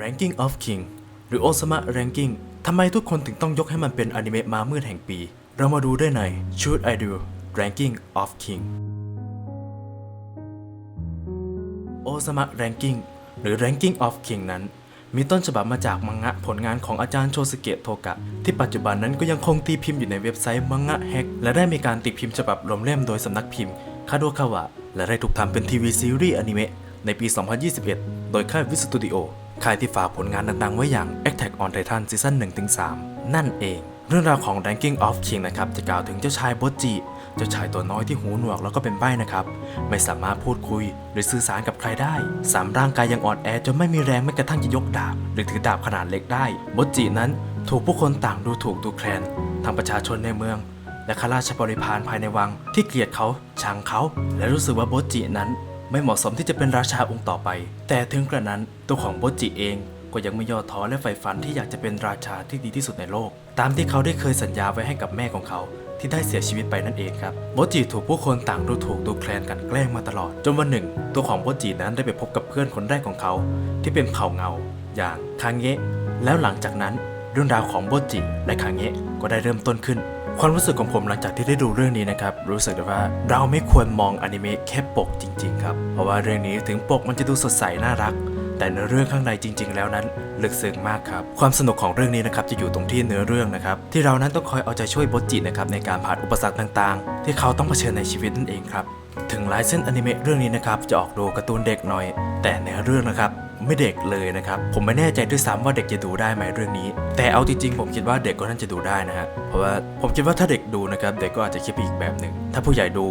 Ranking of King หรือ Osama Ranking ทำไมทุกคนถึงต้องยกให้มันเป็นอนิเมะมามืดแห่งปี เรามาดูได้ใน Should I Do Ranking of King Osama Ranking หรือ Ranking of King นั้น มีต้นฉบับมาจากมังงะผลงานของอาจารย์โชสเกะโทกะ ที่ปัจจุบันนั้นก็ยังคงตีพิมพ์อยู่ในเว็บไซต์มังงะแฮกและได้มีการตีพิมพ์ฉบับรวมเล่มโดยสำนักพิมพ์คาโดคาวะและได้ถูกทำเป็นทีวีซีรีส์อนิเมะในปี 2021 โดยค่ายวิสตูดิโอ ค่ายที่ฝากผลงานดังๆ ไว้อย่าง Attack on Titan ซีซั่น1-3 นั่นเอง เรื่องราวของ Ranking of King นะครับ จะกล่าวถึงเจ้าชายโบจิ เจ้าชายตัวน้อยที่หูหนวกแล้วก็เป็นใบ้นะครับ ไม่สามารถพูดคุยหรือสื่อสารกับใครได้ สามร่างกายยังอ่อนแอจนไม่มีแรงแม้กระทั่งจะยกดาบ หรือถือดาบขนาดเล็กได้โบจินั้นถูกผู้คนต่างดูถูกดูแคลนทั้งประชาชนในเมือง และข้าราชบริพารภายในวังที่เกลียดเขาชังเขา และรู้สึกว่าโบจินั้น ไม่เหมาะสมที่จะเป็นราชาองค์ต่อไป แต่ถึงกระนั้นตัวของโบจิเองก็ยังไม่ย่อท้อและใฝ่ฝันที่อยากจะเป็นราชาที่ดีที่สุดในโลก ตามที่เขาได้เคยสัญญาไว้ให้กับแม่ของเขา ที่ได้เสียชีวิตไปนั่นเองครับโบจิถูกผู้คนต่างดูถูกดูแคลนกันแกล้งมาตลอด จนวันหนึ่ง ตัวของโบจินั้นได้ไปพบกับเพื่อนคนแรกของเขา ที่เป็นเผ่าเงา อย่างคางเงะแล้วหลังจากนั้นเรื่องราวของโบจิและคางเงะก็ได้เริ่มต้นขึ้น ความรู้สึกของผมหลังจากที่ได้ดูเรื่องนี้นะครับ รู้สึกได้ว่าเราไม่ควรมองอนิเมะแค่ปกจริง ๆ ครับ เพราะว่าเรื่องนี้ถึงปกมันจะดูสดใสน่ารัก แต่เนื้อเรื่องข้างในจริง ๆ แล้วนั้นลึกซึ้งมากครับ ความสนุกของเรื่องนี้นะครับจะอยู่ตรงที่เนื้อเรื่องนะครับ ที่เรานั้นต้องคอยเอาใจช่วยโบจินะครับในการผ่านอุปสรรคต่างๆ ที่เขาต้องเผชิญในชีวิตนั่นเองครับถึงลายเส้นอนิเมะเรื่องนี้นะครับจะออกดูการ์ตูนเด็กหน่อย แต่เนื้อเรื่องนะครับ ไม่เด็กเลยนะครับ ผมไม่แน่ใจด้วยซ้ำว่าเด็กจะดูได้ไหมเรื่องนี้ แต่เอาจริงๆผมคิดว่าเด็กก็น่าจะดูได้นะฮะเพราะว่าผมคิดว่าถ้าเด็กดูนะครับเด็กก็อาจจะคิดไปอีกแบบหนึ่งถ้าผู้ใหญ่ดู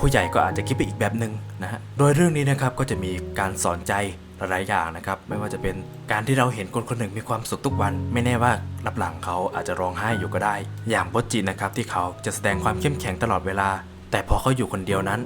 ผู้ใหญ่ก็อาจจะคิดไปอีกแบบหนึ่งนะฮะ โดยเรื่องนี้นะครับก็จะมีการสอนใจหลายอย่างนะครับ ไม่ว่าจะเป็นการที่เราเห็นคนคนหนึ่งมีความสุขทุกวัน ไม่แน่ว่ารับหลังเขาอาจจะร้องไห้อยู่ก็ได้ อย่างโบจินะครับที่เขาจะแสดงความเข้มแข็งตลอดเวลา แต่พอเขาอยู่คนเดียวนั้น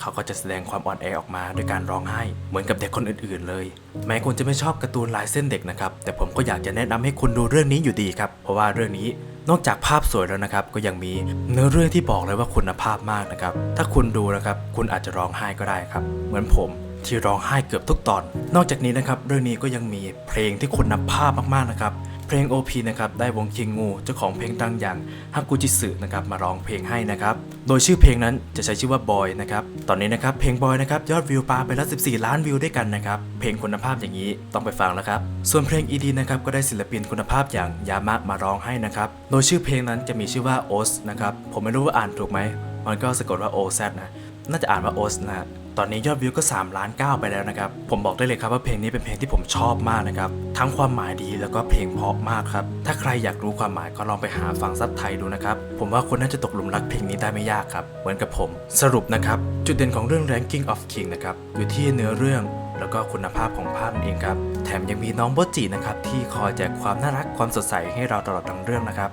เขาก็จะแสดงความอ่อนแอออกมาด้วยการร้องไห้ เหมือนกับเด็กคนอื่นๆ เลย แม้คุณจะไม่ชอบการ์ตูนลายเส้นเด็กนะครับ แต่ผมก็อยากจะแนะนำให้คุณดูเรื่องนี้อยู่ดีครับ เพราะว่าเรื่องนี้นอกจากภาพสวยแล้วนะครับ ก็ยังมีเนื้อเรื่องที่บอกเลยว่าคุณภาพมากนะครับ ถ้าคุณดูนะครับ คุณอาจจะร้องไห้ก็ได้ครับ เหมือนผมที่ร้องไห้เกือบทุกตอน นอกจากนี้นะครับ เรื่องนี้ก็ยังมีเพลงที่คุณภาพมากๆนะครับ เพลง OP นะครับได้วงคิงงูเจ้าของเพลงดังอย่างฮักกุจิสึนะครับมาร้องเพลงให้นะครับโดยชื่อเพลงนั้นจะใช้ชื่อว่าบอยนะครับตอนนี้นะครับเพลงบอยนะครับยอดวิวปาไปแล้ว 14 ล้านวิวด้วยกันนะครับเพลงคุณภาพอย่างนี้ต้องไปฟังแล้วครับส่วนเพลง ED นะครับก็ได้ศิลปินคุณภาพอย่างยามะมาร้องให้นะครับโดยชื่อเพลงนั้นจะมีชื่อว่าโอสนะครับผมไม่รู้ว่าอ่านถูกไหมมันก็สะกดว่า O Z นะ น่าจะอ่านว่าโอสนะ ตอนนี้ยอดวิวก็3ล้าน9ไปแล้วนะครับ ผมบอกได้เลยครับว่าเพลงนี้เป็นเพลงที่ผมชอบมากนะครับ ทั้งความหมายดีแล้วก็เพลงเพราะมากครับ ถ้าใครอยากรู้ความหมายก็ลองไปหาฟังซับไทยดูนะครับ ผมว่าคนน่าจะตกหลุมรักเพลงนี้ได้ไม่ยากครับ เหมือนกับผม สรุปนะครับ จุดเด่นของเรื่อง Ranking of King นะครับ อยู่ที่เนื้อเรื่องแล้วก็คุณภาพของภาพนั่นเองครับ แถมยังมีน้องโบจินะครับที่คอยแจกความน่ารักความสดใสให้เราตลอดทั้งเรื่องนะครับ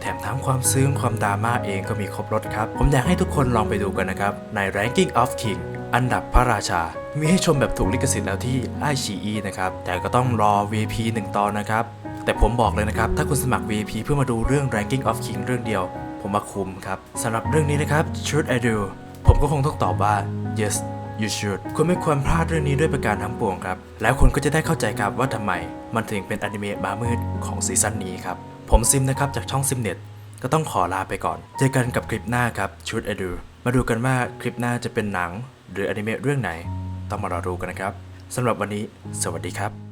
แถมทั้งความซึ้งความดราม่าเองก็มีครบรถครับ ผมอยากให้ทุกคนลองไปดูกันนะครับ ใน Ranking of King อันดับพระราชา มีให้ชมแบบถูกลิขสิทธิ์แล้วที่ i อ e นะครับ แต่ก็ต้องรอ VP 1 ตอนนะครับ แต่ผมบอกเลยนะครับ ถ้าคุณสมัคร VP เพื่อมาดูเรื่อง Ranking of King เรื่องเดียว ผมมาคุมครับสำหรับเรื่องนี้นะครับ Should I do ผมก็คงต้องตอบว่า yes you should คุณไม่ควรพลาดเรื่องนี้ด้วยประการทั้งปวงครับ แล้วคุณก็จะได้เข้าใจครับว่าทำไม มันถึงเป็นอนิเมะมามืดของซีซั่นนี้ครับ ผมซิมนะครับจากช่องซิมเน็ตก็ต้องขอลาไปก่อน เจอกันกับคลิปหน้าครับชุดอดูมาดูกันว่าคลิปหน้าจะเป็นหนัง หรืออนิเมะเรื่องไหน ต้องมารอดูกันนะครับสำหรับวันนี้ สวัสดีครับ